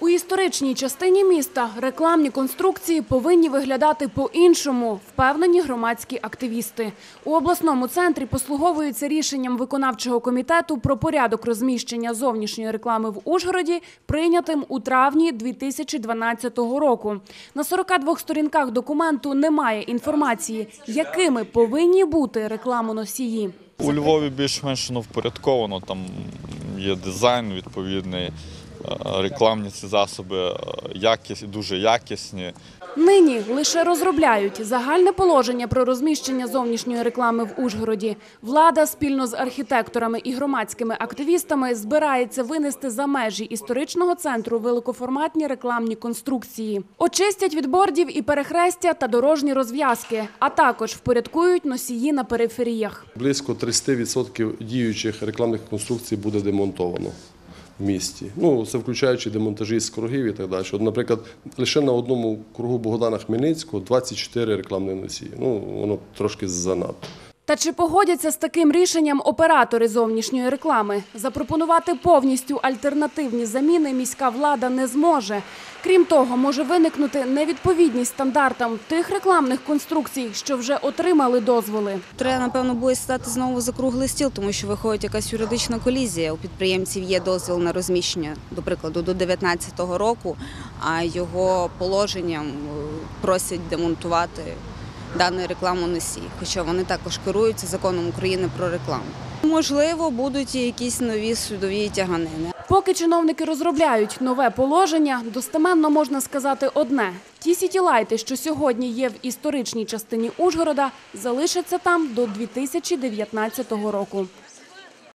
У історичній частині міста рекламні конструкції повинні виглядати по-іншому, впевнені громадські активісти. У обласному центрі послуговуються рішенням виконавчого комітету про порядок розміщення зовнішньої реклами в Ужгороді, прийнятим у травні 2012 року. На 42 сторінках документу немає інформації, якими повинні бути рекламоносії. У Львові більш-менш ну, впорядковано, там є дизайн відповідний, рекламні ці засоби е, якісні, дуже якісні. Нині лише розробляють загальне положення про розміщення зовнішньої реклами в Ужгороді. Влада спільно з архітекторами і громадськими активістами збирається винести за межі історичного центру великоформатні рекламні конструкції. Очистять від бордів і перехрестя та дорожні розв'язки, а також впорядкують носії на периферіях. Близько 30% діючих рекламних конструкцій буде демонтовано в місті. Ну, це включаючи демонтажі з кругів і так далі. От, наприклад, лише на одному кругу Богдана Хмельницького 24 рекламні носії. Ну, воно трошки занадто. Та чи погодяться з таким рішенням оператори зовнішньої реклами? Запропонувати повністю альтернативні заміни міська влада не зможе. Крім того, може виникнути невідповідність стандартам тих рекламних конструкцій, що вже отримали дозволи. Треба, напевно, буде стати знову за круглий стіл, тому що виходить якась юридична колізія. У підприємців є дозвіл на розміщення, до прикладу, до 2019 року, а його положенням е, просять демонтувати даний рекламоносій, хоча вони також керуються законом України про рекламу. Можливо, будуть і якісь нові судові тяганини. Поки чиновники розробляють нове положення, достеменно можна сказати одне: ті сітілайти, що сьогодні є в історичній частині Ужгорода, залишаться там до 2019 року.